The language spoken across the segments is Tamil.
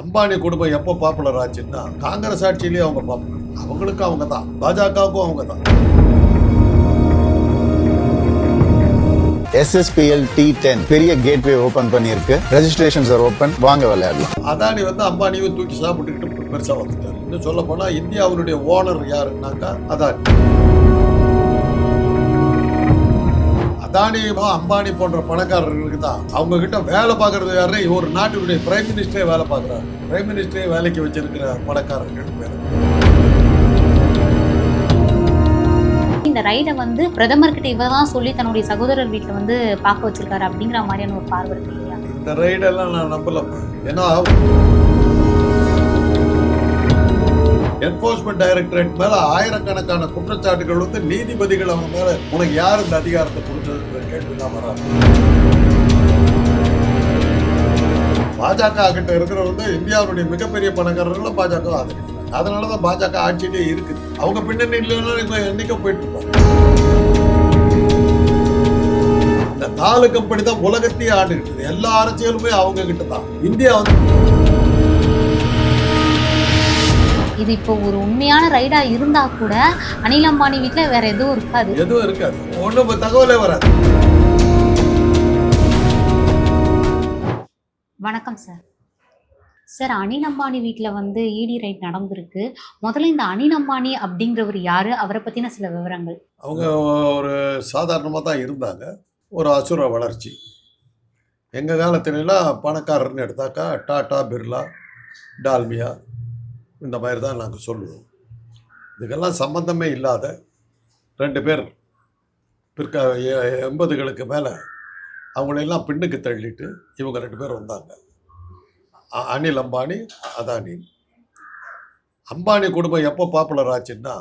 அம்பானி குடும்பம் எப்போ பாப்புலர் ஆச்சுன்னா காங்கிரஸ் ஆட்சியிலேயே அவங்க பாப்புலர் அவங்களுக்கும் அவங்க தான். பாஜகவுக்கும் அவங்க தான். எஸ்எஸ்பிஎல் டி டென் பெரிய கேட்வே ஓபன் பண்ணியிருக்கு. ரெஜிஸ்ட்ரேஷன்ஸ் ஆர் ஓப்பன் வாங்க விளையாடலாம். அதானி வந்து அம்பானியும் தூக்கி சாப்பிட்டுக்கிட்டு பெருசா வந்துட்டாரு. இன்னும் சொல்ல போனா இந்தியாவுடைய ஓனர் யாருன்னாக்கா அதானி. அதானி அம்பானி போன்ற பணக்காரர்களுக்கு தான். அவங்க கிட்ட வேலை பார்க்கறது யாரு? ஒரு நாட்டினுடைய பிரைம் மினிஸ்டரே வேலை பார்க்குறாரு. பிரைம் மினிஸ்டரே வேலைக்கு வச்சிருக்கிற பணக்காரர்கள் பேர் இந்த ரைடை வந்து பிரதமர் கிட்ட இவ தான் சொல்லி தன்னுடைய சகோதரர் வீட்டுல வந்து பார்க்க வச்சிருக்காரு அப்படிங்கிற மாதிரியான ஒரு பார்வை இருக்கு இல்லையா? இந்த ரைடெல்லாம் நான் நம்பல ஏன்னா என்போர்ஸ்மெண்ட் டைரக்டரேட் மேல ஆயிரக்கணக்கான குற்றச்சாட்டுகள் வந்து நீதிபதிகள் அவங்க மேல உனக்கு யார் இந்த அதிகாரத்தை கொடுத்ததுங்கிற கேள்வி வராங்க வராது. பாஜக கிட்ட இருக்கிற வந்து இந்தியாவுடைய மிகப்பெரிய பணக்காரர்கள் பாஜக ஆதரிக்கிறாங்க. அதனாலதான் பாஜக ஆட்சியிலே இருக்குது. அவங்க பின்னணி இல்லைன்னா இப்போ என்னைக்கோ போயிட்டு இருப்பாங்க. இந்த நாலு கம்பெனி தான் உலகத்தையே ஆண்டுகிட்டு எல்லா அரசியலுமே அவங்க கிட்ட தான் இந்தியா வந்து இது இப்போ ஒரு உண்மையான ரைடா இருந்தா கூட அனில் அம்பானி வீட்டுல வேற எதுவும் இருக்காது. எதுவும் இருக்காது. ஒன்றும் தகவலே வராது. வணக்கம் சார் சார் அனில் அம்பானி வீட்டுல வந்து இடி ரைட் நடந்திருக்கு. முதல்ல இந்த அனில் அம்பானி அப்படிங்கிறவர் யாரு? அவரை பத்தின சில விவரங்கள். அவங்க ஒரு சாதாரணமாக தான் இருந்தாங்க. ஒரு அசுர வளர்ச்சி. எங்கள் காலத்துலலாம் பணக்காரர்னு எடுத்தாக்கா டாடா பிர்லா டால்மியா இந்த மாதிரி தான் நாங்கள் சொல்லுவோம். இதுக்கெல்லாம் சம்பந்தமே இல்லாத ரெண்டு பேர் பிற்க எண்பதுகளுக்கு மேலே அவங்களெல்லாம் பின்னுக்கு தள்ளிட்டு இவங்க ரெண்டு பேர் வந்தாங்க. அ- அனில் அம்பானி அதானி. அம்பானி குடும்பம் எப்போ பாப்புலர் ஆச்சுன்னா.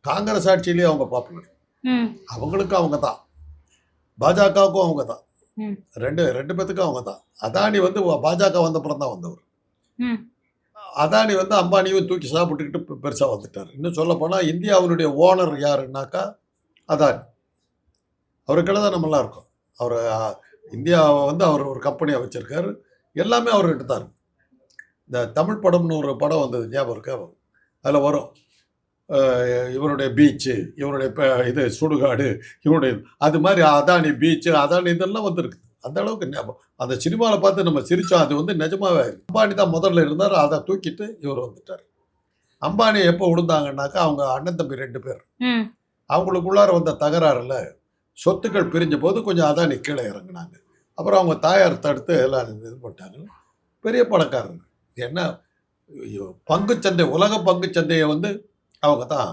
காங்கிரஸ் ஆட்சியிலேயே அவங்க பாப்புலர் அவங்களுக்கும் அவங்க தான். பாஜகவுக்கும் அவங்க தான். ரெண்டு ரெண்டு பேத்துக்கும் அவங்க தான். அதானி வந்து பாஜக வந்தப்புறம் தான் வந்தவர். அதானி வந்து அம்பானியும் தூக்கி சாப்பிட்டுக்கிட்டு பெருசாக வந்துட்டார். இன்னும் சொல்லப்போனால் போனால் ஓனர் யாருன்னாக்கா அதானி. அவருக்கெல்லாம் தான் நம்மளாம் இருக்கோம். அவர் இந்தியாவை வந்து அவர் ஒரு கம்பெனியாக வச்சுருக்காரு. எல்லாமே அவர்கிட்ட தான் இந்த தமிழ் படம்னு ஒரு படம் வந்தது ஞாபகம் இருக்கா? அதில் வரும். இவருடைய பீச்சு இவருடைய இது சுடுகாடு இவருடைய அது மாதிரி அதானி பீச்சு அதானி இதெல்லாம் வந்திருக்கு. அந்த அளவுக்கு அந்த சினிமாவில் பார்த்து நம்ம சிரிச்சோம் அது வந்து நிஜமாவே இருக்கு. அம்பானி தான் முதல்ல இருந்தார் அதை தூக்கிட்டு இவர் வந்துட்டார். அம்பானி எப்போ விழுந்தாங்கன்னாக்கா அவங்க அண்ணன் தம்பி ரெண்டு பேர். அவங்களுக்குள்ளார வந்த தகராறுல சொத்துக்கள் பிரிஞ்ச போது கொஞ்சம் அதானி கீழே இறங்குனாங்க. அப்புறம் அவங்க தாயார் தடுத்து எல்லாம் இது பண்ணிட்டாங்க. பெரிய பணக்காரங்க. என்ன? பங்குச்சந்தை உலக பங்குச்சந்தையை வந்து அவங்க தான்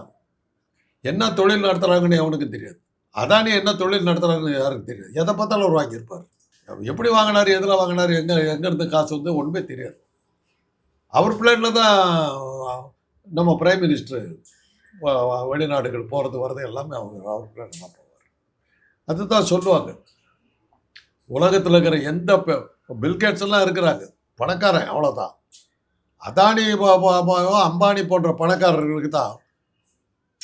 என்ன தொழில் நடத்துகிறாங்கன்னு அவனுக்கு தெரியாது. அதானி என்ன தொழில் நடத்துகிறாங்கன்னு யாருக்கும் தெரியாது. எதை பார்த்தாலும் அவர் வாங்கியிருப்பார். அவர் எப்படி வாங்கினார் எதில் வாங்கினார் எங்கே எங்கேருந்து காசு வந்து ஒன்றுமே தெரியாது. அவர் பிளானில் தான் நம்ம பிரைம் மினிஸ்டர் வெளிநாடுகள் போகிறது வர்றது எல்லாமே அவங்க அவர் பிளான் தான் போவார். அதுதான் சொல்லுவாங்க. உலகத்தில் இருக்கிற எந்த பில்கேட்ஸ் எல்லாம் இருக்கிறாங்க. பணக்காரன் அவ்வளோதான் அதானி ப- அம்பானி போன்ற பணக்காரர்களுக்கு தான்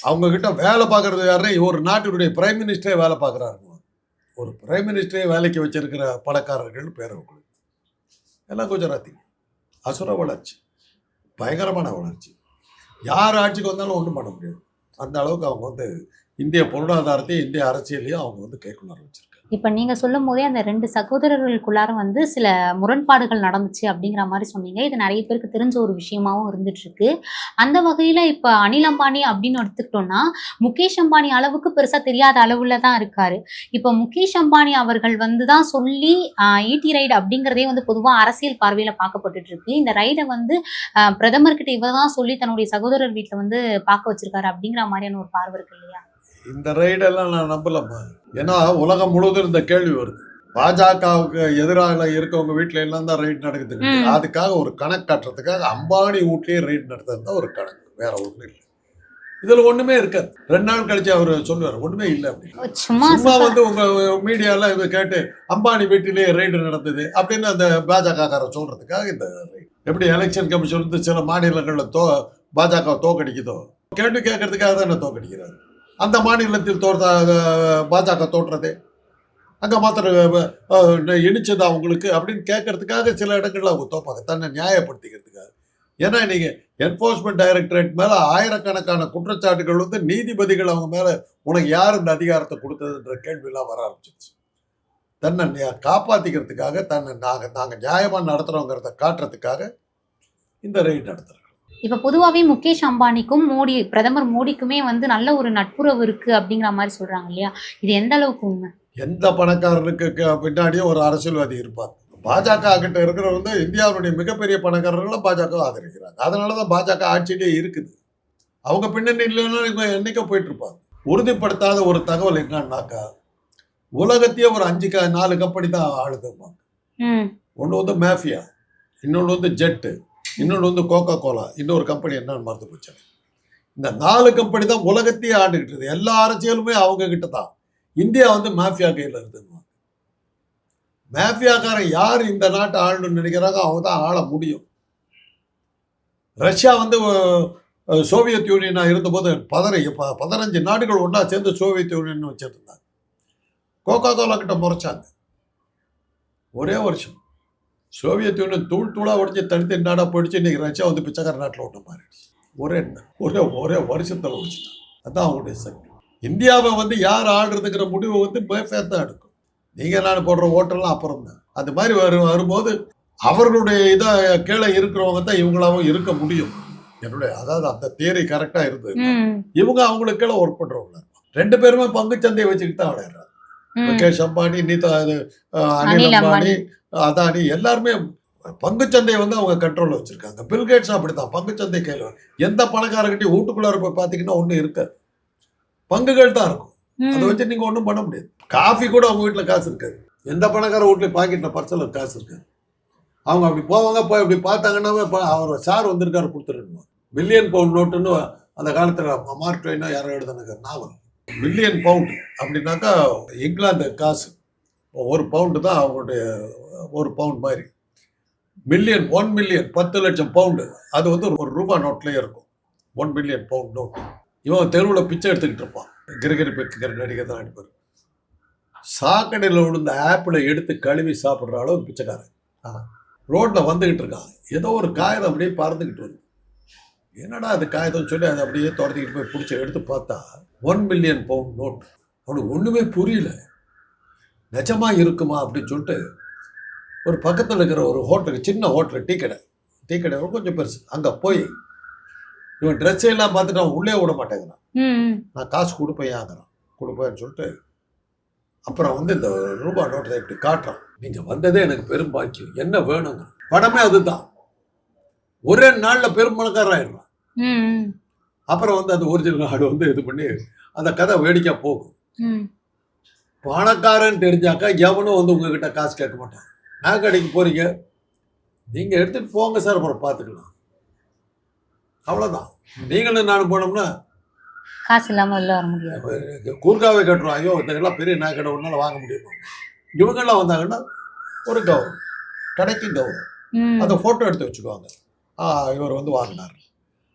அவங்கக்கிட்ட வேலை பார்க்கறது யாருன்னா ஒரு நாட்டினுடைய பிரைம் மினிஸ்டரே வேலை பார்க்குறாரு. ஒரு பிரைம் மினிஸ்டரே வேலைக்கு வச்சிருக்கிற பணக்காரர்கள் பேரவர்கள். எல்லாம் குஜராத்தி. அசுர வளர்ச்சி. பயங்கரமான வளர்ச்சி. யார் ஆட்சிக்கு வந்தாலும் ஒன்றும் பண்ண முடியாது. அந்த அளவுக்கு அவங்க வந்து இந்திய பொருளாதாரத்தையும் இந்திய அரசியலையும் அவங்க வந்து கைக்குள்ளார வச்சிருக்காங்க. இப்போ நீங்கள் சொல்லும் போதே அந்த ரெண்டு சகோதரர்களுக்குள்ளார வந்து சில முரண்பாடுகள் நடந்துச்சு அப்படிங்கிற மாதிரி சொன்னீங்க. இது நிறைய பேருக்கு தெரிஞ்ச ஒரு விஷயமாவும் இருந்துட்டுருக்கு. அந்த வகையில் இப்போ அனில் அம்பானி அப்படின்னு எடுத்துக்கிட்டோம்னா முகேஷ் அம்பானி அளவுக்கு பெருசாக தெரியாத அளவில் தான் இருக்கார். இப்போ முகேஷ் அம்பானி அவர்கள் வந்து தான் சொல்லி ஈட்டி ரைடு அப்படிங்கிறதே வந்து பொதுவாக அரசியல் பார்வையில் பார்க்கப்பட்டுட்டு இந்த ரைடை வந்து பிரதமர்கிட்ட இவர் தான் சொல்லி தன்னுடைய சகோதரர் வீட்டில் வந்து பார்க்க வச்சிருக்காரு அப்படிங்கிற மாதிரியான ஒரு பார்வை இருக்கு இல்லையா? இந்த ரைடெல்லாம் நான் நம்பலம்மா. ஏன்னா உலகம் முழுவதும் இந்த கேள்வி வருது. பாஜகவுக்கு எதிராக இருக்கவங்க வீட்டில எல்லாம் தான் ரைட் நடக்குது. அதுக்காக ஒரு கணக்கு காட்டுறதுக்காக அம்பானி வீட்லயே ரைட் நடத்துறது தான் ஒரு கணக்கு. வேற ஒண்ணும் இல்லை. இதுல ஒண்ணுமே இருக்காது. ரெண்டு நாள் கழிச்சு அவர் சொல்லுவார் ஒண்ணுமே இல்லை அப்படின்னு. சும்மா வந்து உங்க மீடியால இதை கேட்டு அம்பானி வீட்டிலேயே ரைடு நடந்தது அப்படின்னு அந்த பாஜக சொல்றதுக்காக இந்த ரைடு எப்படி எலெக்ஷன் கமிஷன் வந்து சில மாநிலங்கள்ல தோ பாஜக தோக்கடிக்குதோ? கேள்வி கேட்கறதுக்காக தான் தோக்கடிக்கிறாங்க அந்த மாநிலத்தில் தோற்ற பாஜக தோற்றதே. அங்கே மாத்திரம் இனிச்சது அவங்களுக்கு அப்படின்னு கேட்கறதுக்காக சில இடங்களில் அவங்க தோப்பாங்க. தன்னை நியாயப்படுத்திக்கிறதுக்காக. ஏன்னா நீங்கள் என்ஃபோர்ஸ்மெண்ட் டைரக்டரேட் மேலே ஆயிரக்கணக்கான குற்றச்சாட்டுகள் வந்து நீதிபதிகள் அவங்க மேலே உனக்கு யார் இந்த அதிகாரத்தை கொடுத்ததுன்ற கேள்வியெல்லாம் வர ஆரம்பிச்சிருச்சு. தன்னை காப்பாற்றிக்கிறதுக்காக தன்னை நாங்கள் நாங்கள் நியாயமாக நடத்துகிறோங்கிறத காட்டுறதுக்காக இந்த ரெய்டு நடத்துகிறோம் இப்ப பொதுவாவே முகேஷ் அம்பானிக்கும் மோடி பிரதமர் மோடிக்குமே வந்து நல்ல ஒரு நட்புறவு இருக்கு அப்படிங்கிற மாதிரி சொல்றாங்க இல்லையா? இது எந்த அளவுக்கு உண்மை? எந்த பணக்காரனுக்கு பின்னாடியும் ஒரு அரசியல்வாதி இருப்பார். பாஜக கிட்ட இருக்கிற வந்து இந்தியாவுடைய மிகப்பெரிய பணக்காரர்களும் பாஜக ஆதரிக்கிறாங்க. அதனால தான் பாஜக ஆட்சியிலே இருக்குது. அவங்க பின்னணி இல்லைன்னா இவங்க என்னைக்கோ போயிட்டு இருப்பாங்க உறுதிப்படுத்தாத ஒரு தகவல் என்னன்னாக்கா உலகத்தையே ஒரு அஞ்சு க நாலு கம்பெனி தான் ஆளுதுப்பாங்க ஒன்று வந்து மேஃபியா இன்னொன்று வந்து ஜெட்டு இன்னொன்று வந்து கோகா கோலா இன்னொரு கம்பெனி என்னன்னு மறந்து போச்சு இந்த நாலு கம்பெனி தான் உலகத்தையே ஆண்டுகிட்டு இருக்குது. எல்லா அரசியலுமே அவங்க கிட்ட தான். இந்தியா வந்து மாஃபியா கையில் இருக்குதுன்னு மாஃபியாக்காரன் யார் இந்த நாட்டை ஆளணும்னு நினைக்கிறாங்க அவங்க தான் ஆள முடியும். ரஷ்யா வந்து சோவியத் யூனியனாக இருந்தபோது பதினை ப- பதினஞ்சு நாடுகள் ஒன்றா சேர்ந்து சோவியத் யூனியன் வச்சிருந்தாங்க. கோகா கோலா கிட்ட முறைச்சாங்க. ஒரே வருஷம் சோவியத் யூனியன் தூள் தூளாக உடச்சி தனித்து நாடாக போயிடுச்சு? இன்னைக்கு ரஷ்யா வந்து பிச்சைக்கார நாட்டில் ஒன்று மாறிடுச்சு ஒரே ஒரே ஒரே வருஷத்தில் ஒழிச்சிட்டான். அதான் அவங்களுடைய சக்தி. இந்தியாவை வந்து யார் ஆடுறதுங்கிற முடிவை வந்து மேஃபே தான் எடுக்கும். நீங்கள் நான் போடுற ஓட்டெல்லாம் அப்புறம் தான் அது மாதிரி வரும் வரும்போது அவர்களுடைய இதை கீழே இருக்கிறவங்க தான் இவங்களாவும் இருக்க முடியும். என்னுடைய அதாவது அந்த தியரி கரெக்டாக இருந்தது. இவங்க அவங்களுக்கு கீழே ஒர்க் பண்ணுறவங்க ரெண்டு பேருமே பங்குச்சந்தையை வச்சுக்கிட்டு தான் விளையாடுறாங்க. முகேஷ் அம்பானி நீதா அனில் அம்பானி. அதானி எல்லாருமே பங்குச்சந்தையை வந்து அவங்க கண்ட்ரோலில் வச்சிருக்காங்க. பில்கேட்ஸ் அப்படித்தான் பங்குச்சந்தை கையில் எந்த பணக்காரர்கிட்டயும் வீட்டுக்குள்ளார போய் பார்த்தீங்கன்னா ஒன்றும் இருக்காது. பங்குகள் தான் இருக்கும். அதை வச்சு நீங்கள் ஒன்றும் பண்ண முடியாது. காஃபி கூட அவங்க வீட்டில் காசு இருக்காது. எந்த பணக்கார வீட்லையும் பாக்கெட்டில் பர்சனில் காசு இருக்காது. அவங்க அப்படி போவாங்க போய் அப்படி பார்த்தாங்கன்னா இப்போ அவர் சார் வந்திருக்காரு கொடுத்துருக்கணும் மில்லியன் பவுண்ட் நோட்டுன்னு அந்த காலத்தில் மார்க் ட்ரெயினோ யாரோ எழுதுனாங்க நாவல். மில்லியன் பவுண்ட் அப்படின்னாக்கா இங்கிலாந்து காசு. ஒரு பவுண்டு தான் அவங்களுடைய ஒரு பவுண்ட் மாதிரி. மில்லியன் ஒன் மில்லியன் பத்து லட்சம் பவுண்டு அது வந்து ஒரு ரூபா நோட்லேயே இருக்கும். ஒன் மில்லியன் பவுண்ட் நோட்டு இவன் தெருவில் பிச்சை எடுத்துக்கிட்டு இருப்பான். கிரிகிரி பிக்கிற நடிகர் தான் அடிப்பார். சாக்கடையில் விழுந்த ஆப்பிளை எடுத்து கழுவி சாப்பிட்ற அளவு பிச்சைக்காரன். ரோட்டில் வந்துக்கிட்டு இருக்கான். ஏதோ ஒரு காகிதம் அப்படியே பறந்துக்கிட்டு வருது. என்னடா அது காகிதம் சொல்லி அதை அப்படியே துரத்திக்கிட்டு போய் பிடிச்சி எடுத்து பார்த்தா ஒன் மில்லியன் பவுண்ட் நோட் அவனுக்கு ஒன்றுமே புரியல. நிஜமா இருக்குமா அப்படின்னு சொல்லிட்டு ஒரு பக்கத்தில் இருக்கிற ஒரு ஹோட்டலுக்கு சின்ன ஹோட்டல் டீ கடை. டீ கடை கொஞ்சம் பெருசு. அங்கே போய் இவன் ட்ரெஸ் எல்லாம் பார்த்துட்டு அவன் உள்ளே விட மாட்டேங்கிறான். நான் காசு கொடுப்பேன் ஆகிறான் கொடுப்பேன்னு சொல்லிட்டு அப்புறம் வந்து இந்த ரூபா நோட்டை இப்படி காட்டுறான். நீங்கள் வந்ததே எனக்கு பெரும் பாக்கியம். என்ன வேணுங்க படமே அதுதான். ஒரே நாளில் பெரும்பணக்காரன் ஆயிடுறான் அப்புறம் வந்து அந்த ஒரிஜினல் ஆடு வந்து இது பண்ணி அந்த கதை வேடிக்கை போகும். பணக்காரன் தெரிஞ்சாக்கா எவனும் வந்து உங்ககிட்ட காசு கேட்க மாட்டான். நான் கடைக்கு போறீங்க. நீங்கள் எடுத்துகிட்டு போங்க சார் அப்புறம் பார்த்துக்கலாம் அவ்வளோதான் நீங்களும் நானும் போனோம்னா காசு இல்லாம வெளில வர முடியாது. கூர்காவை கட்டுறோம். ஐயோ இதெல்லாம் பெரிய நாய் கடை ஒன்றால் வாங்க முடியுமா? இவங்கெல்லாம் வந்தாங்கன்னா ஒரு கௌரவம். கடைக்கு கௌரவம். அதை ஃபோட்டோ எடுத்து வச்சுக்குவாங்க. ஆ இவர் வந்து வாங்கினார்.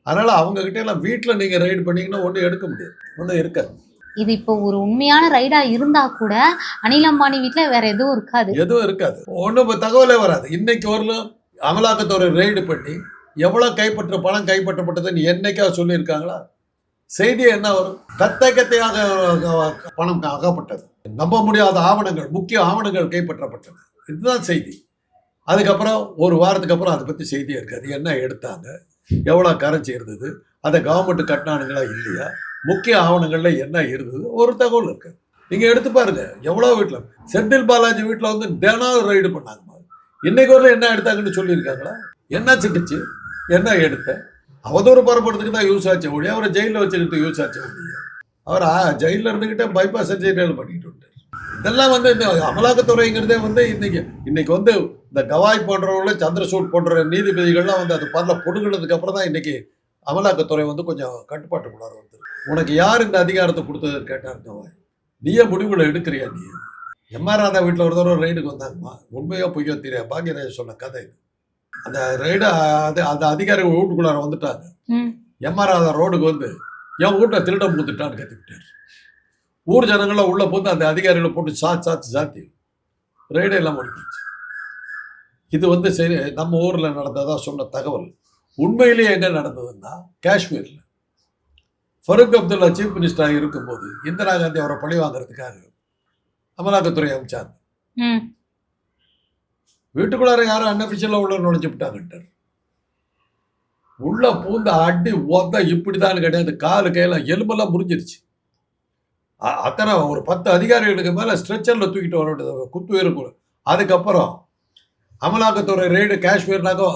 அதனால் அவங்கக்கிட்ட எல்லாம் வீட்டில் நீங்கள் ரைடு பண்ணீங்கன்னா ஒன்றும் எடுக்க முடியாது. ஒன்றும் இருக்காது. இது இப்போ ஒரு உண்மையான ரைடா இருந்தா கூட அனில் அம்பானி வீட்ல வேற எதுவும் இருக்காது. எதுவும் இருக்காது. ஒன்றும் தகவலே வராது. இன்னைக்கு வரலும் அமலாக்கத்துறை ரெய்டு பண்ணி எவ்வளோ கைப்பற்ற பணம் கைப்பற்றப்பட்டதுன்னு என்னைக்கா சொல்லியிருக்காங்களா? செய்தி என்ன வரும்? கத்தை கத்தையாக பணம் அகப்பட்டது. நம்ப முடியாத ஆவணங்கள் முக்கிய ஆவணங்கள் கைப்பற்றப்பட்டன இதுதான் செய்தி. அதுக்கப்புறம் ஒரு வாரத்துக்கு அப்புறம் அதை பற்றி செய்தியே இருக்காது. என்ன எடுத்தாங்க? எவ்வளோ கரைச்சி இருந்தது? அதை கவர்மெண்ட் கட்டினானுங்களா? இல்லையா? முக்கிய ஆவணங்களில் என்ன இருந்தது? ஒரு தகவல் இருக்கு. நீங்கள் எடுத்து பாருங்க. எவ்வளோ வீட்டில் செந்தில் பாலாஜி வீட்டில் வந்து தினம் ரைடு பண்ணாங்க இன்னைக்கு வரல என்ன எடுத்தாங்கன்னு சொல்லியிருக்காங்களா? என்ன சிக்கிச்சு என்ன எடுத்த? அவதூறு பரப்புறதுக்கு தான் யூஸ் ஆச்சு ஒழிய அவரை ஜெயிலில் வச்சுக்கிட்டு யூஸ் ஆச்சு ஒழிய. அவர் ஜெயிலில் இருந்துக்கிட்டே பைபாஸ் சர்ஜரியில் பண்ணிட்டு விட்டார் இதெல்லாம் வந்து இந்த அமலாக்கத்துறைங்கிறதே வந்து இன்னைக்கு இன்னைக்கு வந்து இந்த கவாய் போன்றவங்கள சந்திரசூட் போன்ற நீதிபதிகள்லாம் வந்து அது பரல பொடுங்கினதுக்கு அப்புறம் தான் இன்னைக்கு அமலாக்கத்துறை வந்து கொஞ்சம் கட்டுப்பாட்டுக்குள்ளார வந்து உனக்கு யார் இந்த அதிகாரத்தை கொடுத்தது கேட்டார் நீயே முடிவுகளை எடுக்கிறியா நீ? எம்ஆர் ராதா வீட்டில் ஒரு தடவை ரைடுக்கு வந்தாங்கம்மா. உண்மையோ பொய்யோ தெரியாது. பாக்யராஜ் சொன்ன கதை இது. அந்த ரைடு அது அந்த அதிகாரிகள் வீட்டுக்குள்ளார வந்துட்டாங்க. எம்ஆர் ராதா ரோடுக்கு வந்து என் வீட்டை திருடம் கொடுத்துட்டான்னு கத்திவிட்டார். ஊர் ஜனங்களாம் உள்ள போந்து அந்த அதிகாரிகளை போட்டு சாத்து சாத்து சாத்தி ரைடே எல்லாம் முடிஞ்சிச்சு இது வந்து சரி நம்ம ஊர்ல நடந்ததா சொன்ன தகவல். உண்மையிலேயே எங்க நடந்ததுன்னா காஷ்மீர்ல ஃபரூக் அப்துல்லா சீஃப் மினிஸ்டராக இருக்கும்போது இந்திரா காந்தி அவரை பழி வாங்குறதுக்காக அமலாக்கத்துறை அமைச்சாங்க. ம். வீட்டுக்குள்ளார யாரும் அன்அஃபிஷியலாக உள்ள நுழைஞ்சு விட்டாங்கட்டார் உள்ள பூந்த அடி ஒத்த இப்படிதான் கிடையாது காலு கையெல்லாம் எலும்பெல்லாம் முறிஞ்சிருச்சு. அத்தனை ஒரு பத்து அதிகாரிகளுக்கு மேல ஸ்ட்ரெச்சர்ல தூக்கிட்டு வர வேண்டியது குத்து இருக்கும் அதுக்கப்புறம் அமலாக்கத்துறை ரெய்டு காஷ்மீர்னாக்கோ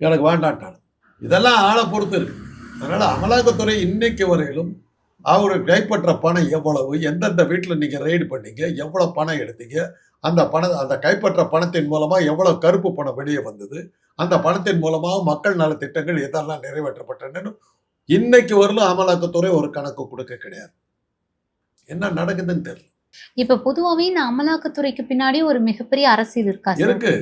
எனக்கு வேண்டான்ட்டாங்க இதெல்லாம் ஆளை பொறுத்து இருக்கு. அதனால அமலாக்கத்துறை இன்னைக்கு வரையிலும் அவர் கைப்பற்ற பணம் எவ்வளவு எந்தெந்த வீட்டில் நீங்கள் ரெய்டு பண்ணீங்க எவ்வளோ பணம் எடுத்தீங்க அந்த பண அந்த கைப்பற்ற பணத்தின் மூலமா எவ்வளவு கருப்பு பணம் வெளியே வந்தது அந்த பணத்தின் மூலமாக மக்கள் நல திட்டங்கள் எதெல்லாம் நிறைவேற்றப்பட்டன இன்னைக்கு வரலும் அமலாக்கத்துறை ஒரு கணக்கு கொடுக்க கிடையாது. என்ன நடக்குதுன்னு தெரியல. இப்ப பொதுவாவே இந்த அமலாக்கத்துறைக்கு பின்னாடி ஒரு மிகப்பெரிய அரசியல் இருக்கா இருக்கு.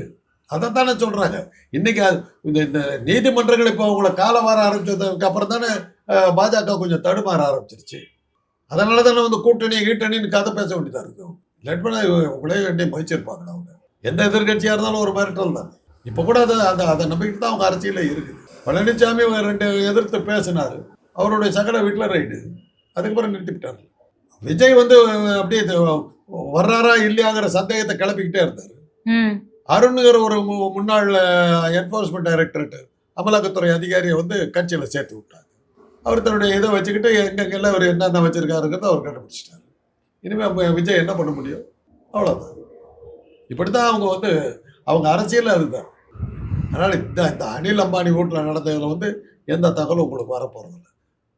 அதைத்தானே சொல்றாங்க. இன்னைக்கு அது- இந்த இந்த நீதிமன்றங்கள் இப்போ அவங்கள காலம் வர ஆரம்பித்ததுக்கு அப்புறம் தானே பாஜக கொஞ்சம் தடுமாற ஆரம்பிச்சிருச்சு. அதனால தானே வந்து கூட்டணி கீட்டணின்னு கதை பேச வேண்டியதாக இருக்கும் இல்லாட்டினா உங்களே வேண்டிய முயற்சிருப்பாங்க அவங்க. எந்த எதிர்கட்சியாக இருந்தாலும் ஒரு மிரட்டல் தான். இப்போ கூட அதை அதை அதை நம்பிக்கிட்டு தான் அவங்க அரசியல இருக்குது. பழனிசாமி ரெண்டு எதிர்த்து பேசினாரு. அவருடைய சகல வீட்டில் ரைடு அதுக்கப்புறம் நிறுத்திவிட்டார். விஜய் வந்து அப்படியே வர்றாரா இல்லையாங்கிற சந்தேகத்தை கிளப்பிக்கிட்டே இருந்தார். அருண்கிற ஒரு மு- முன்னாள் என்ஃபோர்ஸ்மெண்ட் டைரக்டரேட்டு அமலாக்கத்துறை அதிகாரியை வந்து கட்சியில் சேர்த்து விட்டாங்க அவர் தன்னுடைய இதை வச்சுக்கிட்டு எங்கெங்கெல்லாம் அவர் என்னென்ன வச்சுருக்காருங்கிறத அவர் கண்டுபிடிச்சிட்டாரு. இனிமேல் விஜய் என்ன பண்ண முடியும்? அவ்வளோதான் இப்படி தான் அவங்க வந்து அவங்க அரசியலில் அதுதான். அதனால் இந்த இந்த அனில் அம்பானி வீட்டில் நடந்ததில் வந்து எந்த தகவலும் உங்களுக்கு வரப்போகிறதில்ல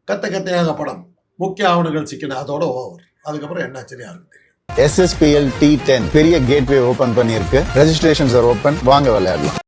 கத்த கத்தையாக படம் முக்கிய ஆவணங்கள் சிக்கின அதோட ஓவர். அதுக்கப்புறம் என்னாச்சுன்னு யாருக்கு தெரியும்? எஸ்எஸ்பிஎல் டி டென் பெரிய கேட்வே ஓபன் பண்ணியிருக்கு. ரெஜிஸ்ட்ரேஷன்ஸ் ஆர் ஓப்பன் வாங்க விளையாடலாம்.